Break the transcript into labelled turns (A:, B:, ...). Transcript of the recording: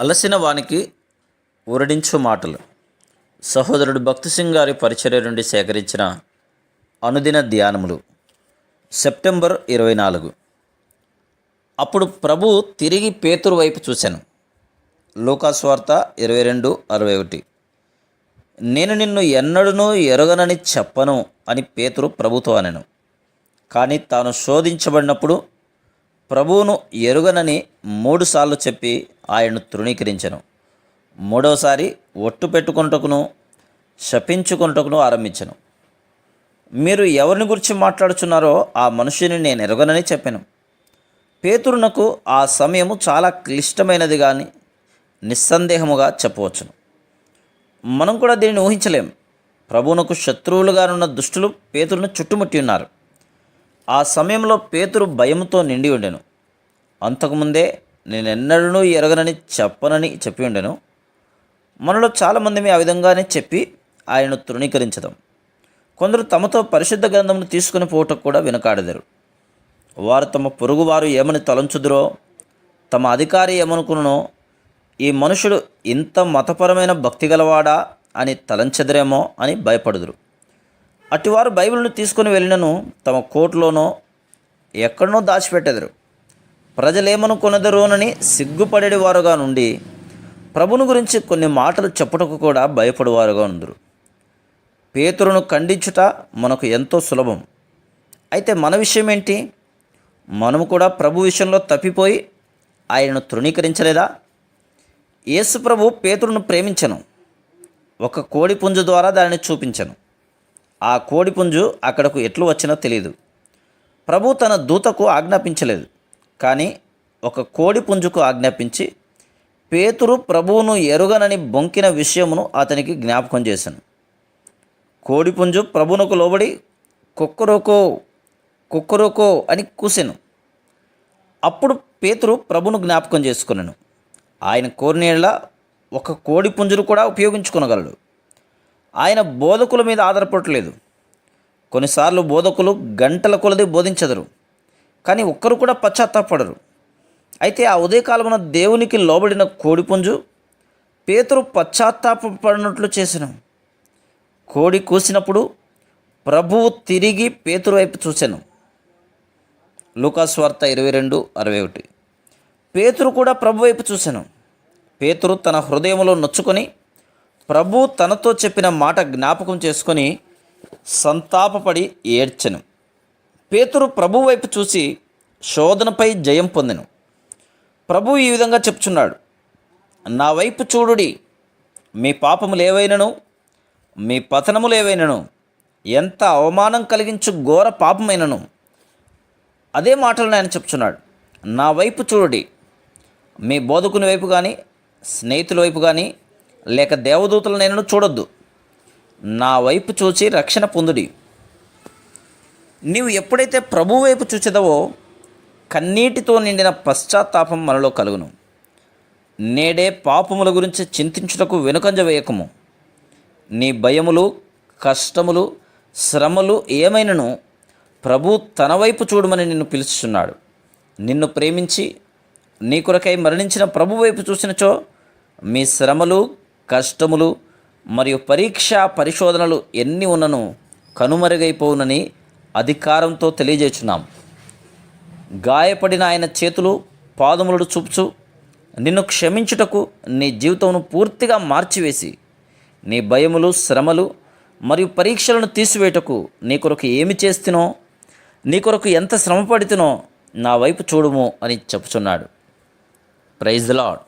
A: అలసిన వానికి ఊరడించు మాటలు. సహోదరుడు భక్తి సింగ్ గారి పరిచర్య నుండి సేకరించిన అనుదిన ధ్యానములు. సెప్టెంబర్ ఇరవై నాలుగు. అప్పుడు ప్రభు తిరిగి పేతురు వైపు చూశాను లోకాస్వార్త ఇరవై రెండు అరవై ఒకటి. నేను నిన్ను ఎన్నడూనూ ఎరగనని చెప్పను అని పేతురు ప్రభుతో అనెను. కానీ తాను శోధించబడినప్పుడు ప్రభువును ఎరుగనని మూడుసార్లు చెప్పి ఆయన్ను తృణీకరించను. మూడవసారి ఒట్టు పెట్టుకుంటకును శపించుకుంటకును ఆరంభించను. మీరు ఎవరిని గురించి మాట్లాడుచున్నారో ఆ మనుషుని నేను ఎరగనని చెప్పాను. పేతురునకు ఆ సమయము చాలా క్లిష్టమైనది కానీ నిస్సందేహముగా చెప్పవచ్చును. మనం కూడా దీనిని ఊహించలేం. ప్రభువునకు శత్రువులుగానున్న దుష్టులు పేతురును చుట్టుముట్టి ఉన్నారు. ఆ సమయంలో పేతురు భయంతో నిండి ఉండెను. అంతకుముందే నేను ఎన్నడూ ఎరగనని చెప్పనని చెప్పి ఉండెను. మనలో చాలామంది ఆ విధంగానే చెప్పి ఆయనను తృణీకరించదాం. కొందరు తమతో పరిశుద్ధ గ్రంథమును తీసుకుని పోవటకు కూడా వెనుకాడదరు. వారు తమ పొరుగువారు ఏమని తలంచుదురో తమ అధికారి ఏమనుకునో ఈ మనుషుడు ఇంత మతపరమైన భక్తి గలవాడా అని తలంచెదరేమో అని భయపడుదురు. అటివారు బైబిల్ను తీసుకుని వెళ్ళినను తమ కోట్లోనో ఎక్కడనో దాచిపెట్టెదరు. ప్రజలేమనుకొనదరోనని సిగ్గుపడే వారుగా నుండి ప్రభుని గురించి కొన్ని మాటలు చెప్పుటకు కూడా భయపడేవారుగా ఉందరు. పేతురును ఖండించుట మనకు ఎంతో సులభం. అయితే మన విషయం ఏంటి మనము కూడా ప్రభు విషయంలో తప్పిపోయి ఆయనను తృణీకరించలేదా? యేసు ప్రభు పేతురును ప్రేమించను. ఒక కోడి పుంజు ద్వారా దానిని చూపించను. ఆ కోడిపుంజు అక్కడకు ఎట్లు వచ్చినో తెలియదు ప్రభు తన దూతకు ఆజ్ఞాపించలేదు. కానీ ఒక కోడిపుంజుకు ఆజ్ఞాపించి పేతురు ప్రభువును ఎరుగనని బొంకిన విషయమును అతనికి జ్ఞాపకం చేశాను. కోడిపుంజు ప్రభునకు లోబడి కుక్కరోకో కుక్కరోకో అని కూసెను. అప్పుడు పేతురు ప్రభును జ్ఞాపకం చేసుకున్నాను. ఆయన కోరినేళ్ళ ఒక కోడి పుంజును కూడా ఉపయోగించుకొనగలడు. ఆయన బోధకుల మీద ఆధారపడలేదు కొన్నిసార్లు బోధకులు గంటల కొలది బోధించదరు కానీ ఒక్కరు కూడా పశ్చాత్తాపడరు. అయితే ఆ ఉదయకాలమున దేవునికి లోబడిన కోడిపుంజు పేతురు పశ్చాత్తాపడినట్లు చేసిన. కోడి కూసినప్పుడు ప్రభువు తిరిగి పేతురు వైపు చూశాను లూకాస్వార్త ఇరవై రెండు అరవై ఒకటి పేతురు కూడా ప్రభు వైపు చూశాను పేతురు తన హృదయంలో నొచ్చుకొని ప్రభు తనతో చెప్పిన మాట జ్ఞాపకం చేసుకొని సంతాపపడి ఏడ్చెను. పేతురు ప్రభు వైపు చూసి శోధనపై జయం పొందెను. ప్రభు ఈ విధంగా చెప్తున్నాడు నా వైపు చూడుడి. మీ పాపములేవైనను మీ పతనములేవైనను ఎంత అవమానం కలిగించు ఘోర పాపమైనను. అదే మాటలను ఆయన చెప్తున్నాడు నా వైపు చూడుడి. మీ బోధకుని వైపు కానీ స్నేహితుల వైపు కానీ లేక దేవదూతల నేను చూడొద్దు. నా వైపు చూచి రక్షణ పొందుడి. నీవు ఎప్పుడైతే ప్రభు వైపు చూచెదవో కన్నీటితో నిండిన పశ్చాత్తాపం మనలో కలుగును. నేడే పాపముల గురించి చింతించుటకు వెనుకంజ వేయకము. నీ భయములు కష్టములు శ్రమలు ఏమైనను ప్రభు తన వైపు చూడమని నిన్ను పిలుచుచున్నాడు. నిన్ను ప్రేమించి నీ కొరకై మరణించిన ప్రభు వైపు చూసినచో మీ శ్రమలు కష్టములు మరియు పరీక్ష పరిశోధనలు ఎన్ని ఉన్నను కనుమరుగైపోవునని అధికారంతో తెలియజేస్తున్నాం గాయపడిన ఆయన చేతులు పాదములను చూపుచు నిన్ను క్షమించుటకు నీ జీవితమును పూర్తిగా మార్చివేసి నీ భయములు శ్రమలు మరియు పరీక్షలను తీసివేయటకు నీ కొరకు ఏమి చేస్తునో నీ కొరకు ఎంత శ్రమ పడితేనో నా వైపు చూడుము అని చెప్పుచున్నాడు. Praise the lord